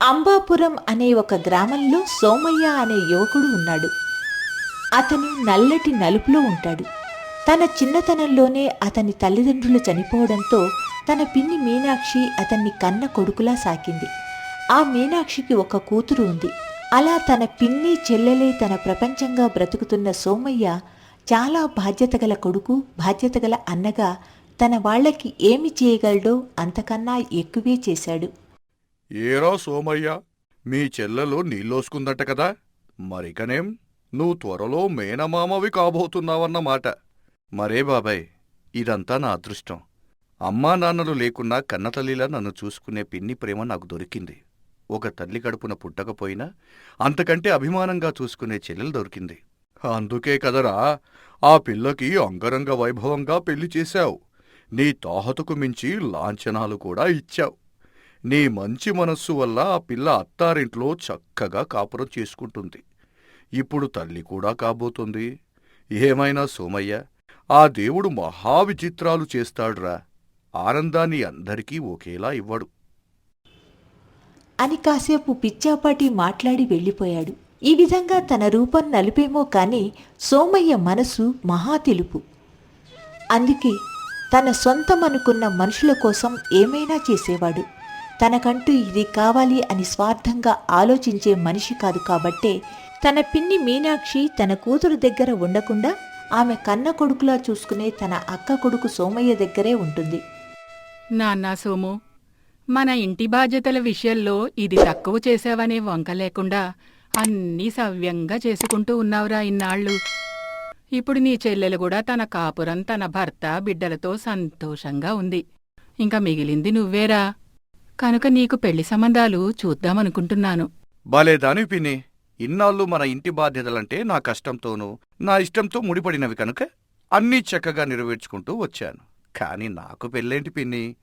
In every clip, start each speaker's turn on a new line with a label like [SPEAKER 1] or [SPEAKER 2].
[SPEAKER 1] అంబాపురం అనే ఒక గ్రామంలో సోమయ్య అనే యువకుడు ఉన్నాడు. అతను నల్లటి నలుపులో ఉంటాడు. తన చిన్నతనంలోనే అతని తల్లిదండ్రులు చనిపోవడంతో తన పిన్ని మీనాక్షి అతన్ని కన్న కొడుకులా సాకింది. ఆ మీనాక్షికి ఒక కూతురు ఉంది. అలా తన పిన్ని చెల్లెలే తన ప్రపంచంగా బ్రతుకుతున్న సోమయ్య చాలా బాధ్యత గల కొడుకు బాధ్యత గల అన్నగా తన వాళ్ళకి ఏమి చేయగలడో అంతకన్నా ఎక్కువే చేశాడు.
[SPEAKER 2] ఏరా సోమయ్య మీ చెల్లెలు నీళ్ళోసుకుందట కదా. మరికనేం నువ్వు త్వరలో మేనమామవి కాబోతున్నావన్నమాట. మరే బాబాయ్ ఇదంతా నా అదృష్టం. అమ్మా నాన్నలు లేకున్నా కన్నతల్లిలా నన్ను చూసుకునే పిన్ని ప్రేమ నాకు దొరికింది. ఒక తల్లి కడుపున పుట్టకపోయినా అంతకంటే అభిమానంగా చూసుకునే చెల్లెలు దొరికింది. అందుకే కదరా ఆ పిల్లకి అంగరంగ వైభవంగా పెళ్ళి చేశావు. నీ తాహతుకు మించి లాంఛనాలు కూడా ఇచ్చావు. నీ మంచి మనస్సు వల్ల ఆ పిల్ల అత్తారింట్లో చక్కగా కాపురం చేసుకుంటుంది. ఇప్పుడు తల్లి కూడా కాబోతుంది. ఏమైనా సోమయ్య ఆ దేవుడు మహావిచిత్రాలు చేస్తాడురా. ఆనందాన్ని అందరికీ ఒకేలా ఇవ్వడు.
[SPEAKER 1] అని కాసేపు పిచ్చాపాటి మాట్లాడి వెళ్ళిపోయాడు. ఈ విధంగా తన రూపం నలిపేమో కాని సోమయ్య మనసు మహా తెలుపు. అందుకే తన సొంతం అనుకున్న మనుషుల కోసం ఏమైనా చేసేవాడు. తనకంటూ ఇది కావాలి అని స్వార్థంగా ఆలోచించే మనిషి కాదు కాబట్టే తన పిన్ని మీనాక్షి తన కూతురు దగ్గర ఉండకుండా ఆమె కన్న కొడుకులా చూసుకునే తన అక్క కొడుకు సోమయ్య దగ్గరే ఉంటుంది.
[SPEAKER 3] నాన్నా సోము మన ఇంటి బాధ్యతల విషయంలో ఇది తక్కువ చేసావనే వంక లేకుండా అన్నీ సవ్యంగా చేసుకుంటూ ఉన్నావురా ఇన్నాళ్ళు. ఇప్పుడు నీ చెల్లెలు కూడా తన కాపురం తన భర్త బిడ్డలతో సంతోషంగా ఉంది. ఇంకా మిగిలింది నువ్వేరా? కనుక నీకు పెళ్ళి సంబంధాలు చూద్దామనుకుంటున్నాను.
[SPEAKER 2] భలే దాని పిన్ని. ఇన్నాళ్ళు మన ఇంటి బాధ్యతలంటే నా కష్టంతోనూ నా ఇష్టంతో ముడిపడినవి కనుక అన్నీ చక్కగా నెరవేర్చుకుంటూ వచ్చాను. కాని నాకు పెళ్ళేంటి పిన్ని?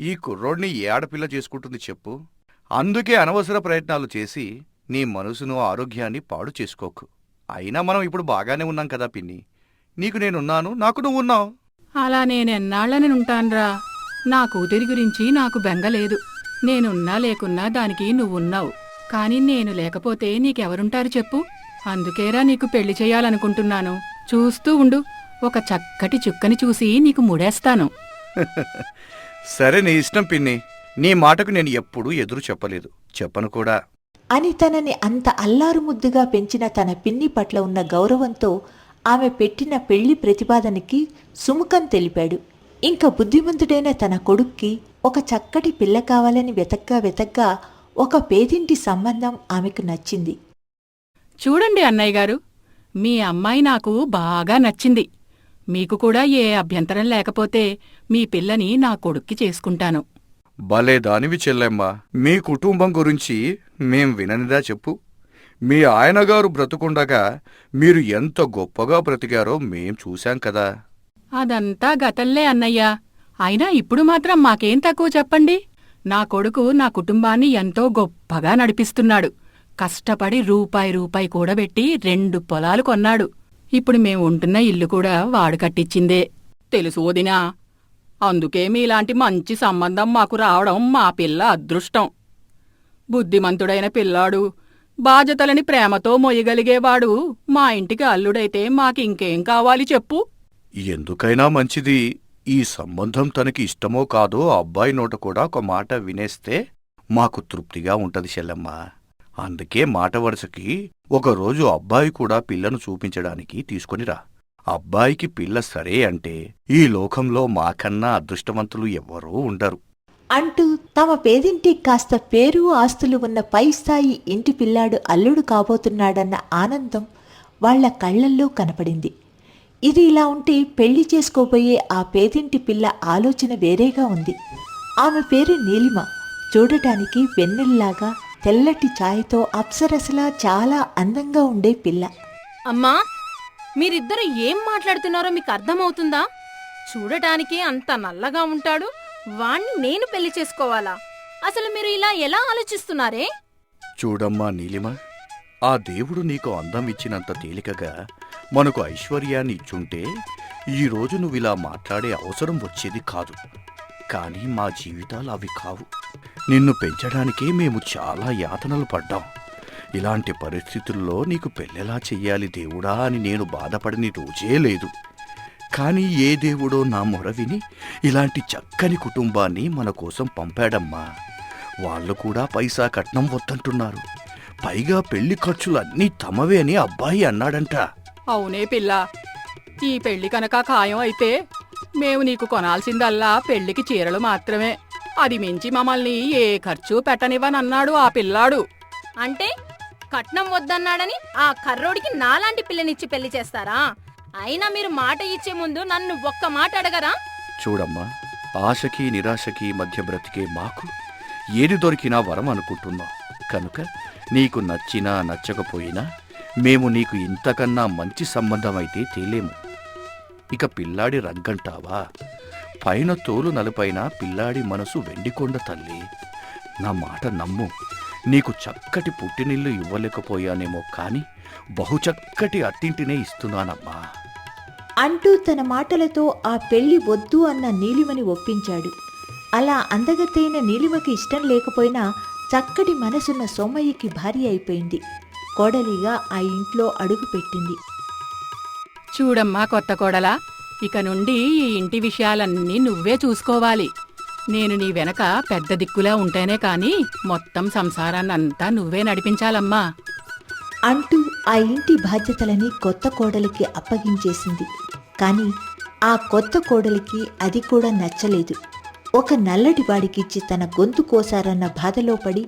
[SPEAKER 2] ఈ కుర్రోడ్ని ఏ ఆడపిల్ల చేసుకుంటుంది చెప్పు? అందుకే అనవసర ప్రయత్నాలు చేసి నీ మనసును ఆరోగ్యాన్ని పాడు చేసుకోకు. అయినా మనం ఇప్పుడు బాగానే ఉన్నాం కదా పిన్ని. నీకు నేనున్నాను నాకు నువ్వున్నావు.
[SPEAKER 3] అలా నేనెన్నాళ్ళని ఉంటాన్రా నా కూతురి గురించి నాకు బెంగలేదు నేనున్నా లేకున్నా దానికి నువ్వున్నావు. కాని నేను లేకపోతే నీకెవరుంటారు చెప్పు. అందుకేరా నీకు పెళ్ళి చేయాలనుకుంటున్నాను. చూస్తూ ఉండు. ఒక చక్కటి చుక్కని చూసి నీకు ముడేస్తాను.
[SPEAKER 2] సరే నీ ఇష్టం పిన్ని. నీ మాటకు నేను ఎప్పుడూ ఎదురు చెప్పలేదు. చెప్పను కూడా.
[SPEAKER 1] అని తనని అంత అల్లారు ముద్దుగా పెంచిన తన పిన్ని పట్ల ఉన్న గౌరవంతో ఆమె పెట్టిన పెళ్ళి ప్రతిపాదనకి సుముఖం తెలిపాడు. ఇంకా బుద్ధిమంతుడైన తన కొడుక్కి ఒక చక్కటి పిల్ల కావాలని వెతగ్గా వెతగ్గా ఒక పేదింటి సంబంధం ఆమెకు నచ్చింది.
[SPEAKER 3] చూడండి అన్నయ్య గారు మీ అమ్మాయి నాకు బాగా నచ్చింది. మీకు కూడా ఏ అభ్యంతరం లేకపోతే మీ పిల్లని నా కొడుక్కి చేసుకుంటాను.
[SPEAKER 2] భలే దానివి చెల్లెమ్మ. మీ కుటుంబం గురించి మేం విననిదా చెప్పు. మీ ఆయనగారు బ్రతుకుండగా మీరు ఎంత గొప్పగా బ్రతికారో మేం చూశాం కదా.
[SPEAKER 3] అదంతా గతల్లే అన్నయ్యా. అయినా ఇప్పుడు మాత్రం మాకేం తక్కువ చెప్పండి? నా కొడుకు నా కుటుంబాన్ని ఎంతో గొప్పగా నడిపిస్తున్నాడు. కష్టపడి రూపాయి రూపాయి కూడబెట్టి రెండు పొలాలు కొన్నాడు. ఇప్పుడు మేము ఉంటున్న ఇల్లు కూడా వాడు కట్టించిందే తెలుసు వదినా. అందుకే మీలాంటి మంచి సంబంధం మాకు రావడం మా పిల్ల అదృష్టం. బుద్ధిమంతుడైన పిల్లాడు. బాధ్యతలని ప్రేమతో మొయ్యగలిగేవాడు. మా ఇంటికి అల్లుడైతే మాకింకేం కావాలి చెప్పు?
[SPEAKER 2] ఎందుకైనా మంచిది. ఈ సంబంధం తనకి ఇష్టమో కాదో అబ్బాయి నోట కూడా ఒక మాట వినేస్తే మాకు తృప్తిగా ఉంటది చెల్లెమ్మ అందుకే మాట వరుసకి ఒకరోజు అబ్బాయి కూడా పిల్లను చూపించడానికి తీసుకొనిరా అబ్బాయికి పిల్ల సరే అంటే ఈ లోకంలో మాకన్నా అదృష్టవంతులు ఎవ్వరూ ఉండరు.
[SPEAKER 1] అంటూ తమ పేదింటికి కాస్త పేరు ఆస్తులు ఉన్న పై స్థాయి ఇంటి పిల్లాడు అల్లుడు కాబోతున్నాడన్న ఆనందం వాళ్ళ కళ్ళల్లో కనపడింది. ఇది ఇలా ఉంటే పెళ్ళి చేసుకోబోయే ఆ పేదింటి పిల్ల ఆలోచన వేరేగా ఉంది. ఆమె పేరు నీలిమ. చూడటానికి వెన్నెల్లాగా తెల్లటి ఛాయతో అప్సరసలా చాలా అందంగా ఉండే పిల్ల.
[SPEAKER 4] అమ్మా మీరిద్దరు ఏం మాట్లాడుతున్నారో మీకు అర్థమవుతుందా? చూడటానికి అంత నల్లగా ఉంటాడు. వాణ్ణి నేను పెళ్ళి చేసుకోవాలా? అసలు మీరు ఇలా ఎలా ఆలోచిస్తున్నారే?
[SPEAKER 2] చూడమ్మా నీలిమ ఆ దేవుడు నీకు అందం ఇచ్చినంత తేలికగా మనకు ఐశ్వర్యాన్ని ఇచ్చుంటే ఈరోజు ఇలా మాట్లాడే అవసరం వచ్చేది కాదు. కానీ మా జీవితాలు అవి కావు. నిన్ను పెంచడానికే మేము చాలా యాతనలు పడ్డాం. ఇలాంటి పరిస్థితుల్లో నీకు పెళ్ళెలా చెయ్యాలి దేవుడా అని నేను బాధపడని రోజే లేదు. కానీ ఏ దేవుడో నా మొర విని ఇలాంటి చక్కని కుటుంబాన్ని మన కోసం పంపాడమ్మా. వాళ్ళు కూడా పైసా కట్నం వద్దంటున్నారు. పైగా పెళ్ళి ఖర్చులు అన్నీ తమవే అని అబ్బాయి అన్నాడంట.
[SPEAKER 3] అవునే పిల్ల. ఈ పెళ్ళి కనుక ఖాయం అయితే మేము నీకు కొనాల్సిందల్లా పెళ్ళికి చీరలు మాత్రమే. అది మించి మమ్మల్ని ఏ ఖర్చు పెట్టనివ్వనన్నాడు ఆ పిల్లాడు.
[SPEAKER 4] అంటే కట్నం వద్దన్నాడని ఆ కర్రోడికి నాలాంటి పిల్లనిచ్చి పెళ్ళి చేస్తారా? అయినా మీరు మాట ఇచ్చే ముందు నన్ను ఒక్క మాట అడగరా?
[SPEAKER 2] చూడమ్మా ఆశకి నిరాశకి మధ్య బ్రతికే మాకు ఏది దొరికినా వరం అనుకుంటున్నాం. కనుక నీకు నచ్చినా నచ్చకపోయినా మేము నీకు ఇంతకన్నా మంచి సంబంధం అయితే తేలేము ఇక పిల్లాడి రంగంటావా పైన తోలు నలుపైన పిల్లాడి మనసు వెండికొండ తల్లి. నా మాట నమ్ము. నీకు చక్కటి పుట్టినిల్లు ఇవ్వలేకపోయానేమో కాని బహుచక్కటి అత్తింటినే ఇస్తున్నానమ్మా.
[SPEAKER 1] అంటూ తన మాటలతో ఆ పెళ్ళి వద్దు అన్న నీలిమని ఒప్పించాడు. అలా అందగతైన నీలిమకి ఇష్టం లేకపోయినా చక్కటి మనసున్న సోమయ్యకి భార్య అయిపోయింది. కోడలిగా ఆ ఇంట్లో అడుగుపెట్టింది
[SPEAKER 3] చూడమ్మా కొత్త కోడలా ఇక నుండి ఈ ఇంటి విషయాలన్నీ నువ్వే చూసుకోవాలి. నేను నీ వెనక పెద్ద దిక్కులా ఉంటేనే కాని మొత్తం సంసారాన్నంతా నువ్వే నడిపించాలమ్మా.
[SPEAKER 1] అంటూ ఆ ఇంటి బాధ్యతలని కొత్త కోడలికి అప్పగించేసింది. కానీ ఆ కొత్త కోడలికి అది కూడా నచ్చలేదు. ఒక నల్లటి వాడికిచ్చి తన గొంతు కోసారన్న బాధలో పడి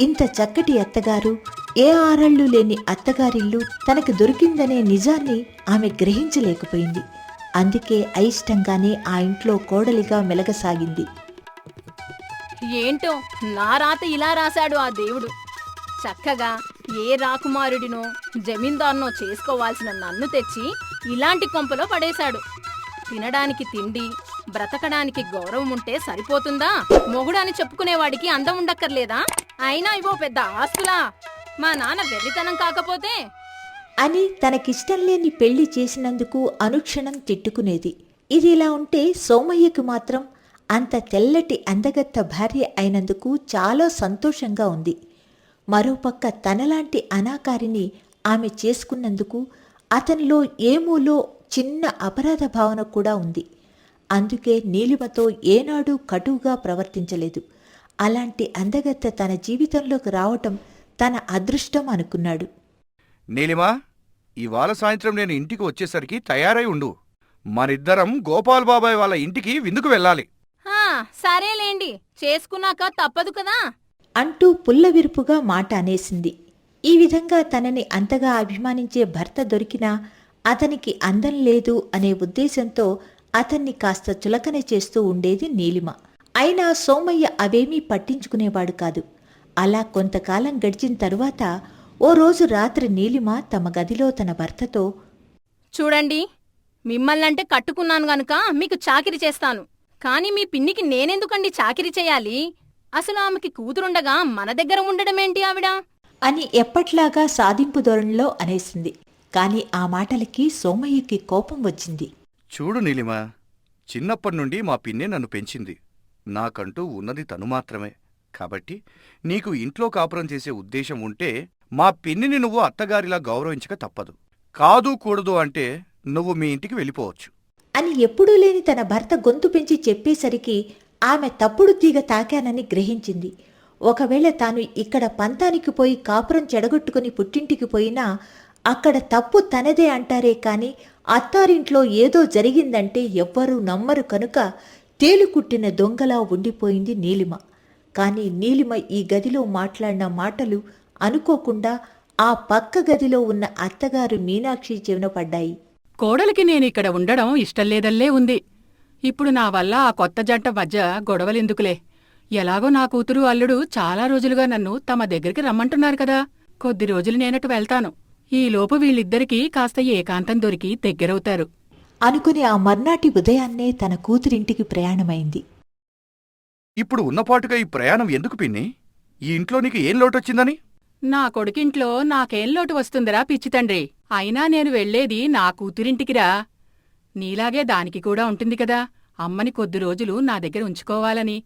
[SPEAKER 1] ఇంత చక్కటి అత్తగారు ఏ ఆరళ్ళు లేని అత్తగారిల్లు తనకు దొరికిందనే నిజాన్ని ఆమె గ్రహించలేకపోయింది. అందుకే అయిష్టంగానే ఆ ఇంట్లో కోడలిగా మెలగసాగింది.
[SPEAKER 4] ఏంటో నా రాత ఇలా రాశాడు ఆ దేవుడు. చక్కగా ఏ రాకుమారుడినో జమీందార్నో చేసుకోవాల్సిన నన్ను తెచ్చి ఇలాంటి కొంపలో పడేశాడు. తినడానికి తిండి బ్రతకడానికి గౌరవం ఉంటే సరిపోతుందా? మొగుడని చెప్పుకునేవాడికి అందం ఉండక్కర్లేదా? అయినా ఇవో పెద్ద ఆస్తులా? మా నాన్న వెర్రితనం కాకపోతే?
[SPEAKER 1] అని తనకిష్టం లేని పెళ్ళి చేసినందుకు అనుక్షణం తిట్టుకునేది. ఇది ఇలా ఉంటే సోమయ్యకు మాత్రం అంత తెల్లటి అందగత్త భార్య అయినందుకు చాలా సంతోషంగా ఉంది. మరోపక్క తనలాంటి అనాకారిని ఆమె చేసుకున్నందుకు అతనిలో ఏమూలో చిన్న అపరాధ భావన కూడా ఉంది. అందుకే నీలిమతో ఏనాడూ కటువుగా ప్రవర్తించలేదు. అలాంటి అందగత్త తన జీవితంలోకి రావటం తన అదృష్టం అనుకున్నాడు.
[SPEAKER 2] నీలిమా ఇవాళ సాయంత్రం నేను ఇంటికి వచ్చేసరికి తయారై ఉండు. మనిద్దరం గోపాల్ బాబాయ్ వాళ్ళ ఇంటికి విందుకు వెళ్ళాలి.
[SPEAKER 4] హా సరేలేండి. చేసుకున్నాక తప్పదు కదా?
[SPEAKER 1] అంటూ పుల్లవిరుపుగా మాట అనేసింది. ఈ విధంగా తనని అంతగా అభిమానించే భర్త దొరికినా అతనికి అందం లేదు అనే ఉద్దేశంతో అతన్ని కాస్త చులకన చేస్తూ ఉండేది నీలిమ. అయినా సోమయ్య అవేమీ పట్టించుకునేవాడు కాదు. అలా కొంతకాలం గడిచిన తరువాత ఓ రోజు రాత్రి నీలిమ తమ గదిలో తన భర్తతో
[SPEAKER 4] చూడండి మిమ్మల్నంటే కట్టుకున్నాను గనుక మీకు చాకిరి చేస్తాను. కాని మీ పిన్నికి నేనెందుకండి చాకిరి చేయాలి? అసలు ఆమెకి కూతురుండగా మన దగ్గర ఉండడమేంటి ఆవిడ?
[SPEAKER 1] అని ఎప్పట్లాగా సాధింపు ధోరణిలో అనేసింది. కాని ఆ మాటలకి సోమయ్యకి కోపం వచ్చింది.
[SPEAKER 2] చూడు నీలిమా చిన్నప్పటి నుండి మా పిన్నే నన్ను పెంచింది. నాకంటూ ఉన్నది తను మాత్రమే. కాబట్టి నీకు ఇంట్లో కాపురం చేసే ఉద్దేశం ఉంటే మా పిన్నిని నువ్వు అత్తగారిలా గౌరవించక తప్పదు. కాదు కూడదు అంటే నువ్వు మీ ఇంటికి వెళ్ళిపోవచ్చు.
[SPEAKER 1] అని ఎప్పుడూ లేని తన భర్త గొంతు పెంచి చెప్పేసరికి ఆమె తప్పుడు తీగ తాకానని గ్రహించింది. ఒకవేళ తాను ఇక్కడ పంతానికి పోయి కాపురం చెడగొట్టుకుని పుట్టింటికి పోయినా అక్కడ తప్పు తనదే అంటారే కాని అత్తారింట్లో ఏదో జరిగిందంటే ఎవ్వరూ నమ్మరు కనుక తేలుకుట్టిన దొంగలా ఉండిపోయింది నీలిమ. కాని నీలిమ ఈ గదిలో మాట్లాడిన మాటలు అనుకోకుండా ఆ పక్క గదిలో ఉన్న అత్తగారు మీనాక్షి చెవిన పడ్డాయి.
[SPEAKER 3] కోడలికి నేనిక్కడ ఉండడం ఇష్టం లేదల్లే ఉంది. ఇప్పుడు నా వల్ల ఆ కొత్త జంట మధ్య గొడవలెందుకులే? ఎలాగో నా కూతురు అల్లుడు చాలా రోజులుగా నన్ను తమ దగ్గరికి రమ్మంటున్నారు కదా. కొద్ది రోజులు నేనటు వెళ్తాను. ఈలోపు వీళ్ళిద్దరికీ కాస్త ఏకాంతం దొరికి దగ్గరవుతారు.
[SPEAKER 1] అనుకుని ఆ మర్నాటి ఉదయాన్నే తన కూతురింటికి ప్రయాణమైంది.
[SPEAKER 2] ఇప్పుడు ఉన్నపాటుగా ఈ ప్రయాణం ఎందుకు పిన్ని? ఈ ఇంట్లో నీకు ఏం లోటొచ్చిందని?
[SPEAKER 3] నా కొడుకింట్లో నాకేం లోటు వస్తుందిరా పిచ్చి తండ్రి. అయినా నేను వెళ్ళేది నా కూతురింటికిరా నీలాగే దానికి కూడా ఉంటుంది కదా. అమ్మని కొద్ది రోజులు నా దగ్గర ఉంచుకోవాలని.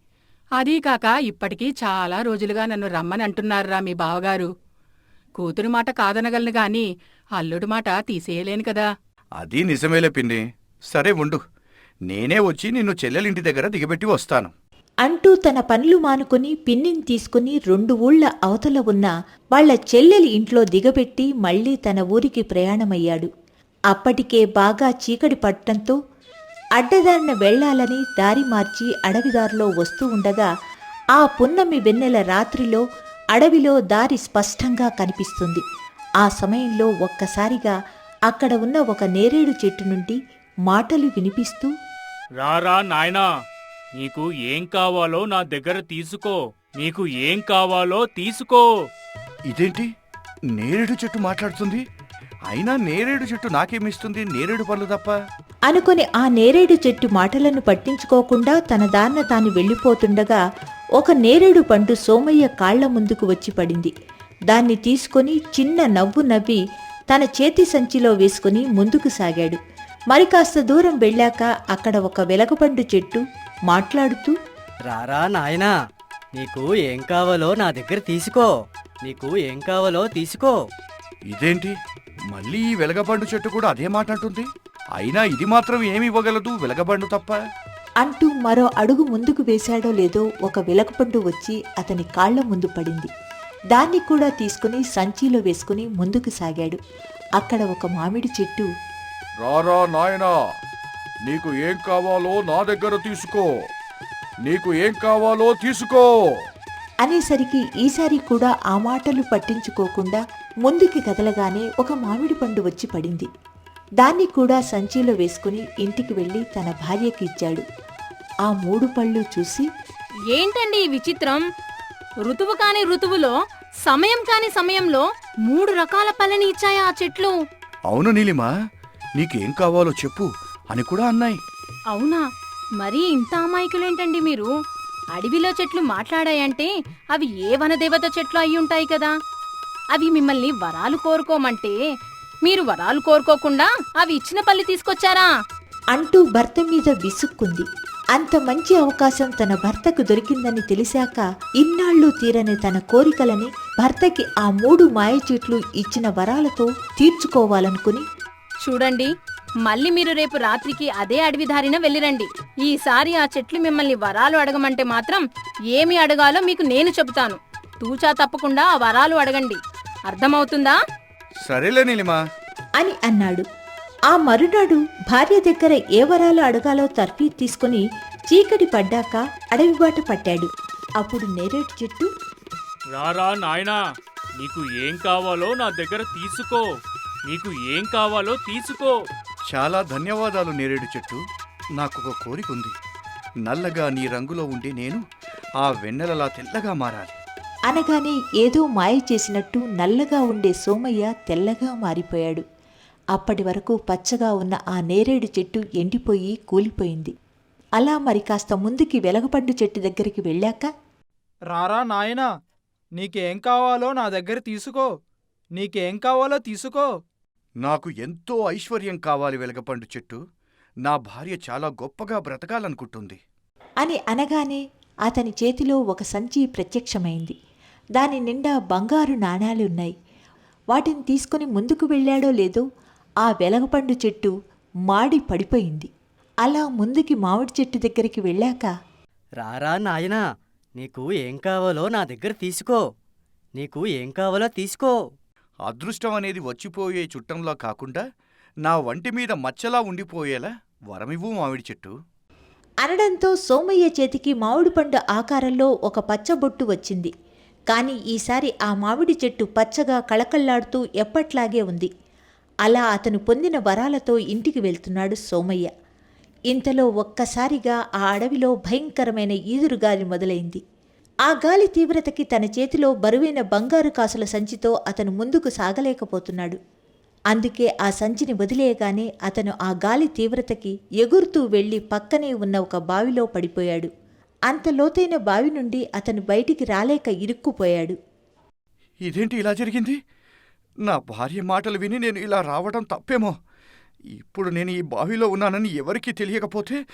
[SPEAKER 3] అదీ కాక ఇప్పటికీ చాలా రోజులుగా నన్ను రమ్మని అంటున్నారురా మీ బావగారు. కూతురు మాట కాదనగలను గాని అల్లుడు మాట తీసేయలేను కదా.
[SPEAKER 2] అది నిజమేలే పిన్ని. సరే ఉండు. నేనే వచ్చి నిన్ను చెల్లెలింటి దగ్గర దిగబెట్టి వస్తాను.
[SPEAKER 1] అంటూ తన పనులు మానుకుని పిన్నిని తీసుకుని రెండు ఊళ్ళ అవతల ఉన్న వాళ్ళ చెల్లెలి ఇంట్లో దిగబెట్టి మళ్ళీ తన ఊరికి ప్రయాణమయ్యాడు. అప్పటికే బాగా చీకటి పట్టడంతో అడ్డదారిన వెళ్ళాలని దారి మార్చి అడవిదారిలో వస్తూ ఉండగా ఆ పున్నమి వెన్నెల రాత్రిలో అడవిలో దారి స్పష్టంగా కనిపిస్తుంది. ఆ సమయంలో ఒక్కసారిగా అక్కడ ఉన్న ఒక నేరేడు చెట్టు నుండి మాటలు వినిపిస్తూ
[SPEAKER 5] రారా నాయనా నీకు ఏం కావాలో నా దగ్గర తీసుకో. నీకు ఏం కావాలో తీసుకో.
[SPEAKER 2] ఇదేంటి? నేరేడు చెట్టు మాట్లాడుతుంది? అయినా నేరేడు చెట్టు నాకేమిస్తుంది నేరేడు పళ్ళు తప్ప.
[SPEAKER 1] అనుకుని ఆ నేరేడు చెట్టు మాటలను పట్టించుకోకుండా తన దాన్న తాను వెళ్ళిపోతుండగా ఒక నేరేడు పండు సోమయ్య కాళ్ళ ముందుకు వచ్చి పడింది. దాన్ని తీసుకొని చిన్న నవ్వు నవ్వి తన చేతి సంచిలో వేసుకుని ముందుకు సాగాడు. మరి కాస్త దూరం వెళ్ళాక అక్కడ ఒక వెలగపండు చెట్టు మాట్లాడుతూ
[SPEAKER 6] రారా నాయనా నీకు ఏం కావాలో నా దగ్గర తీసుకో. నీకు ఏం కావాలో తీసుకో.
[SPEAKER 2] ఇదేంటి? మళ్ళీ ఈ వెలగబండు చెట్టు కూడా అదే మాట అంటుంది అయినా ఇది మాత్రం ఏమి ఇవ్వగలదు వెలగబండు తప్ప?
[SPEAKER 1] అంటూ మరో అడుగు ముందుకు వేశాడో లేదో ఒక వెలగపండు వచ్చి అతని కాళ్ళ ముందు పడింది. దాన్ని కూడా తీసుకుని సంచిలో వేసుకుని ముందుకు సాగాడు. అక్కడ ఒక మామిడి చెట్టు
[SPEAKER 2] రారా నాయనా నీకు ఏం కావాలో నా దగ్గర తీసుకో. నీకు ఏం కావాలో తీసుకో.
[SPEAKER 1] అనేసరికి ఈసారి కూడా ఆ మాటలు పట్టించుకోకుండా ముందుకి కదలగానే ఒక మామిడి పండు వచ్చి పడింది. దాన్ని కూడా సంచిలో వేసుకుని ఇంటికి వెళ్ళి తన భార్యకి ఇచ్చాడు. ఆ మూడు పళ్ళు చూసి
[SPEAKER 4] ఏంటండి ఈ విచిత్రం? ఋతువు కాని ఋతువులో సమయం కాని సమయంలో మూడు రకాల పళ్ళని ఇచ్చాయా ఆ చెట్లు?
[SPEAKER 2] అవును నీలిమా నీకేం కావాలో చెప్పు. అని కూడా అన్నాయి.
[SPEAKER 4] అవునా? మరీ ఇంత అమాయకులేంటండి మీరు? అడవిలో చెట్లు మాట్లాడాయంటే అవి ఏ వనదేవత చెట్లు అయి ఉంటాయి కదా? అవి మిమ్మల్ని వరాలు కోరుకోమంటే మీరు వరాలు కోరుకోకుండా అవి ఇచ్చిన పల్లి తీసుకొచ్చారా?
[SPEAKER 1] అంటూ భర్త మీద విసుక్కుంది. అంత మంచి అవకాశం తన భర్తకు దొరికిందని తెలిసాక ఇన్నాళ్ళు తీరని తన కోరికలని భర్తకి ఆ మూడు మాయ చెట్లు ఇచ్చిన వరాలతో తీర్చుకోవాలనుకుని
[SPEAKER 4] చూడండి మళ్ళీ మీరు రేపు రాత్రికి అదే అడవి దారిన వెళ్ళిరండి. ఈసారి ఆ చెట్లు మిమ్మల్ని వరాలు అడగమంటే మాత్రం ఏమి అడగాలో మీకు నేను చెబుతాను. తూచా తప్పకుండా ఆ వరాలు అడగండి. అర్థమవుతుందా?
[SPEAKER 2] సరేలే నీలిమా.
[SPEAKER 1] అని అన్నాడు. ఆ మరునాడు భార్య దగ్గర ఏ వరాలు అడగాలో తర్ఫీ తీసుకుని చీకటి పడ్డాక అడవి బాట పట్టాడు. అప్పుడు నేరేడు చెట్టు
[SPEAKER 5] రారా నాయనా నీకు ఏం కావాలో నా దగ్గర తీసుకో. నీకు ఏం కావాలో తీసుకో.
[SPEAKER 2] చాలా ధన్యవాదాలు నేరేడు చెట్టు. నాకు ఒక కోరిక ఉంది నల్లగా నీ రంగులో ఉండి నేను ఆ వెన్నెలలా తెల్లగా మారాలి.
[SPEAKER 1] అనగానే ఏదో మాయ చేసినట్టు నల్లగా ఉండే సోమయ్య తెల్లగా మారిపోయాడు. అప్పటి వరకు పచ్చగా ఉన్న ఆ నేరేడు చెట్టు ఎండిపోయి కూలిపోయింది. అలా మరి కాస్త ముందుకి వెలగపండు చెట్టు దగ్గరికి వెళ్ళాక
[SPEAKER 7] రారా నాయనా నీకేం కావాలో నా దగ్గర తీసుకో. నీకేం కావాలో తీసుకో.
[SPEAKER 2] నాకు ఎంతో ఐశ్వర్యం కావాలి వెలగపండు చెట్టు. నా భార్య చాలా గొప్పగా బ్రతకాలనుకుంటుంది.
[SPEAKER 1] అని అనగానే అతని చేతిలో ఒక సంచి ప్రత్యక్షమైంది. దాని నిండా బంగారు నాణాలున్నాయి వాటిని తీసుకుని ముందుకు వెళ్ళాడో లేదో ఆ వెలగపండు చెట్టు మాడి పడిపోయింది. అలా ముందుకి మామిడి చెట్టు దగ్గరికి వెళ్ళాక
[SPEAKER 6] రారా నాయనా నీకు ఏం కావాలో నా దగ్గర తీసుకో. నీకు ఏం కావాలో తీసుకో.
[SPEAKER 2] అదృష్టం అనేది వచ్చిపోయే చుట్టంలా కాకుండా నా వంటి మీద మచ్చలా ఉండిపోయేలా వరమివ్వు మామిడి చెట్టు.
[SPEAKER 1] అనడంతో సోమయ్య చేతికి మామిడి పండు ఆకారంలో ఒక పచ్చబొట్టు వచ్చింది. కానీ ఈసారి ఆ మామిడి చెట్టు పచ్చగా కళకళ్ళాడుతూ ఎప్పట్లాగే ఉంది. అలా అతను పొందిన వరాలతో ఇంటికి వెళ్తున్నాడు సోమయ్య. ఇంతలో ఒక్కసారిగా ఆ అడవిలో భయంకరమైన ఈదురుగాలి మొదలైంది. ఆ గాలి తీవ్రతకి తన చేతిలో బరువైన బంగారు కాసుల సంచితో అతను ముందుకు సాగలేకపోతున్నాడు. అందుకే ఆ సంచిని వదిలేయగానే అతను ఆ గాలి తీవ్రతకి ఎగురుతూ వెళ్ళి పక్కనే ఉన్న ఒక బావిలో పడిపోయాడు. అంత లోతైన బావి నుండి అతను బయటికి రాలేక ఇరుక్కుపోయాడు.
[SPEAKER 2] ఇదేంటి ఇలా జరిగింది? నా భార్య మాటలు విని నేను ఇలా రావడం తప్పేమో. ఇప్పుడు నేను ఈ బావిలో ఉన్నానని ఎవరికీ తెలియకపోతే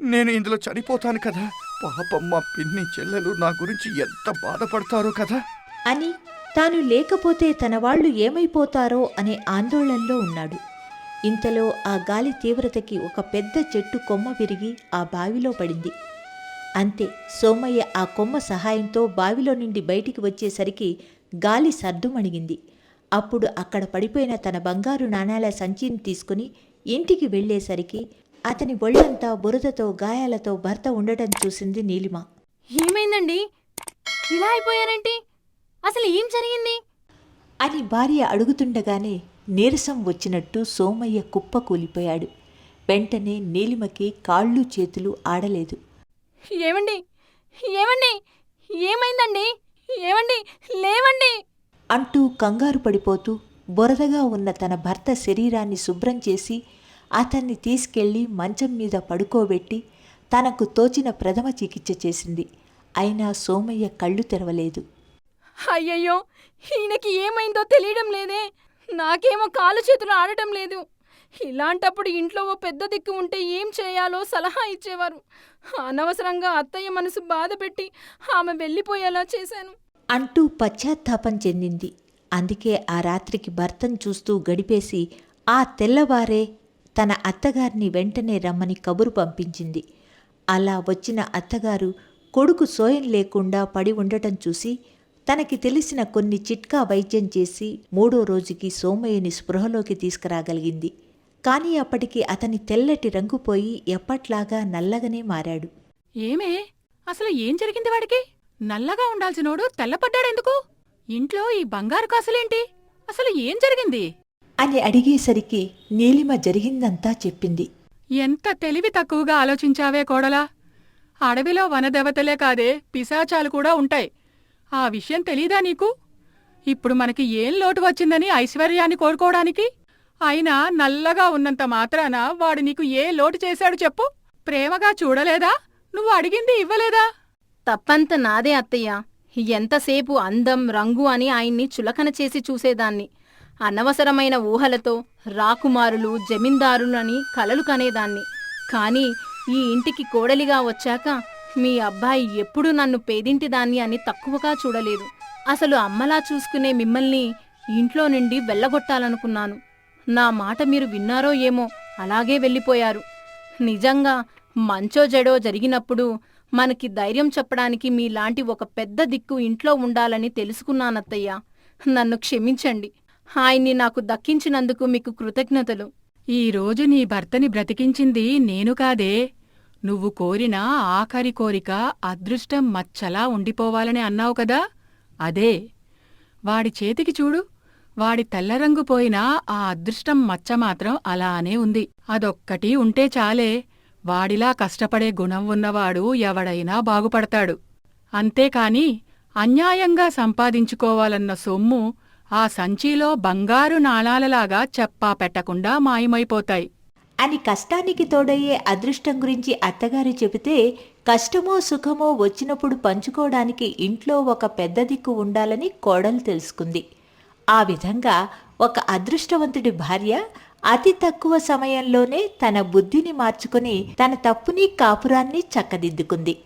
[SPEAKER 2] నేను ఇందులో చనిపోతాను కదా. పాపం మా పిన్ని చెల్లెలు నా గురించి ఎంత బాధపడతారో కదా.
[SPEAKER 1] అని తాను లేకపోతే తన వాళ్ళు ఏమైపోతారో అనే ఆందోళనలో ఉన్నాడు. ఇంతలో ఆ గాలి తీవ్రతకి ఒక పెద్ద చెట్టు కొమ్మ విరిగి ఆ బావిలో పడింది. అంతే సోమయ్య ఆ కొమ్మ సహాయంతో బావిలో నుండి బయటికి వచ్చేసరికి గాలి సర్దుమణిగింది. అప్పుడు అక్కడ పడిపోయిన తన బంగారు నాణేల సంచిని తీసుకుని ఇంటికి వెళ్ళేసరికి అతని ఒళ్ళంతా బురదతో గాయాలతో భర్త ఉండటం చూసింది నీలిమ.
[SPEAKER 4] ఏమైందండి? ఇలా అయిపోయారేంటి? అసలు ఏం జరిగింది?
[SPEAKER 1] అని భార్య అడుగుతుండగానే నీరసం వచ్చినట్టు సోమయ్య కుప్ప కూలిపోయాడు. వెంటనే నీలిమకి కాళ్ళు చేతులు ఆడలేదు.
[SPEAKER 4] ఏమండి? ఏమండి? ఏమైందండి? ఏమండి? లేవండి?
[SPEAKER 1] అంటూ కంగారు పడిపోతూ బురదగా ఉన్న తన భర్త శరీరాన్ని శుభ్రం చేసి అతన్ని తీసుకెళ్ళి మంచం మీద పడుకోబెట్టి తనకు తోచిన ప్రథమ చికిత్స చేసింది. అయినా సోమయ్య కళ్ళు తెరవలేదు.
[SPEAKER 4] అయ్యయ్యో! ఈయనకి ఏమైందో తెలియడం లేదే. నాకేమో కాలు చేతులు ఆడటం లేదు. ఇలాంటప్పుడు ఇంట్లో ఓ పెద్ద దిక్కు ఉంటే ఏం చేయాలో సలహా ఇచ్చేవారు. అనవసరంగా అత్తయ్య మనసు బాధపెట్టి ఆమె వెళ్ళిపోయేలా చేశాను.
[SPEAKER 1] అంటూ పశ్చాత్తాపం చెందింది. అందుకే ఆ రాత్రికి భర్తను చూస్తూ గడిపేసి ఆ తెల్లవారే తన అత్తగారిని వెంటనే రమ్మని కబురు పంపించింది. అలా వచ్చిన అత్తగారు కొడుకు సోయం లేకుండా పడి ఉండటం చూసి తనకి తెలిసిన కొన్ని చిట్కా వైద్యం చేసి మూడో రోజుకి సోమయ్యని స్పృహలోకి తీసుకురాగలిగింది. కానీ అప్పటికి అతని తెల్లటి రంగు పోయి ఎప్పట్లాగా నల్లగనే మారాడు.
[SPEAKER 3] ఏమే? అసలు ఏం జరిగింది వాడికి? నల్లగా ఉండాల్సినోడు తెల్లపడ్డాడెందుకు? ఇంట్లో ఈ బంగారు కాసులేంటి? అసలు ఏం జరిగింది?
[SPEAKER 1] అని అడిగేసరికి నీలిమ జరిగిందంతా చెప్పింది.
[SPEAKER 3] ఎంత తెలివి తక్కువగా ఆలోచించావే కోడలా? అడవిలో వనదేవతలే కాదే పిశాచాలు కూడా ఉంటాయి. ఆ విషయం తెలీదా నీకు? ఇప్పుడు మనకి ఏం లోటు వచ్చిందని ఐశ్వర్యాన్ని కోరుకోవడానికి? అయినా నల్లగా ఉన్నంత మాత్రాన వాడు నీకు ఏ లోటు చేశాడు చెప్పు? ప్రేమగా చూడలేదా? నువ్వు అడిగింది ఇవ్వలేదా?
[SPEAKER 4] తప్పంత నాదే అత్తయ్య. ఎంతసేపు అందం రంగు అని ఆయన్ని చులకన చేసి చూసేదాన్ని. అనవసరమైన ఊహలతో రాకుమారులు జమీందారులని కలలు కనేదాన్ని. కానీ ఈ ఇంటికి కోడలిగా వచ్చాక మీ అబ్బాయి ఎప్పుడూ నన్ను పేదింటిదాన్ని అని తక్కువగా చూడలేదు. అసలు అమ్మలా చూసుకునే మిమ్మల్ని ఇంట్లో నుండి వెళ్ళగొట్టాలనుకున్నాను. నా మాట మీరు విన్నారో ఏమో అలాగే వెళ్ళిపోయారు. నిజంగా మంచో జడో జరిగినప్పుడు మనకి ధైర్యం చెప్పడానికి మీలాంటి ఒక పెద్ద దిక్కు ఇంట్లో ఉండాలని తెలుసుకున్నానత్తయ్య. నన్ను క్షమించండి. ఆయన్ని నాకు దక్కించినందుకు మీకు కృతజ్ఞతలు.
[SPEAKER 3] ఈ రోజు నీ భర్తని బ్రతికించింది నేను కాదే. నువ్వు కోరిన ఆఖరి కోరిక అదృష్టం మచ్చలా ఉండిపోవాలని అన్నావు కదా? అదే. వాడి చేతికి చూడు. వాడి తెల్లరంగు పోయిన ఆ అదృష్టం మచ్చ మాత్రం అలానే ఉంది. అదొక్కటి ఉంటే చాలే. వాడిలా కష్టపడే గుణం ఉన్నవాడు ఎవడైనా బాగుపడతాడు. అంతేకాని అన్యాయంగా సంపాదించుకోవాలన్న సొమ్ము ఆ సంచిలో బంగారు నాణాలలాగా చెప్పా పెట్టకుండా మాయమైపోతాయి.
[SPEAKER 1] అని కష్టానికి తోడయ్యే అదృష్టం గురించి అత్తగారు చెబితే కష్టమో సుఖమో వచ్చినప్పుడు పంచుకోవడానికి ఇంట్లో ఒక పెద్ద దిక్కు ఉండాలని కోడలు తెలుసుకుంది. ఆ విధంగా ఒక అదృష్టవంతుడి భార్య అతి తక్కువ సమయంలోనే తన బుద్ధిని మార్చుకుని తన తప్పుని కాపురాన్ని చక్కదిద్దుకుంది.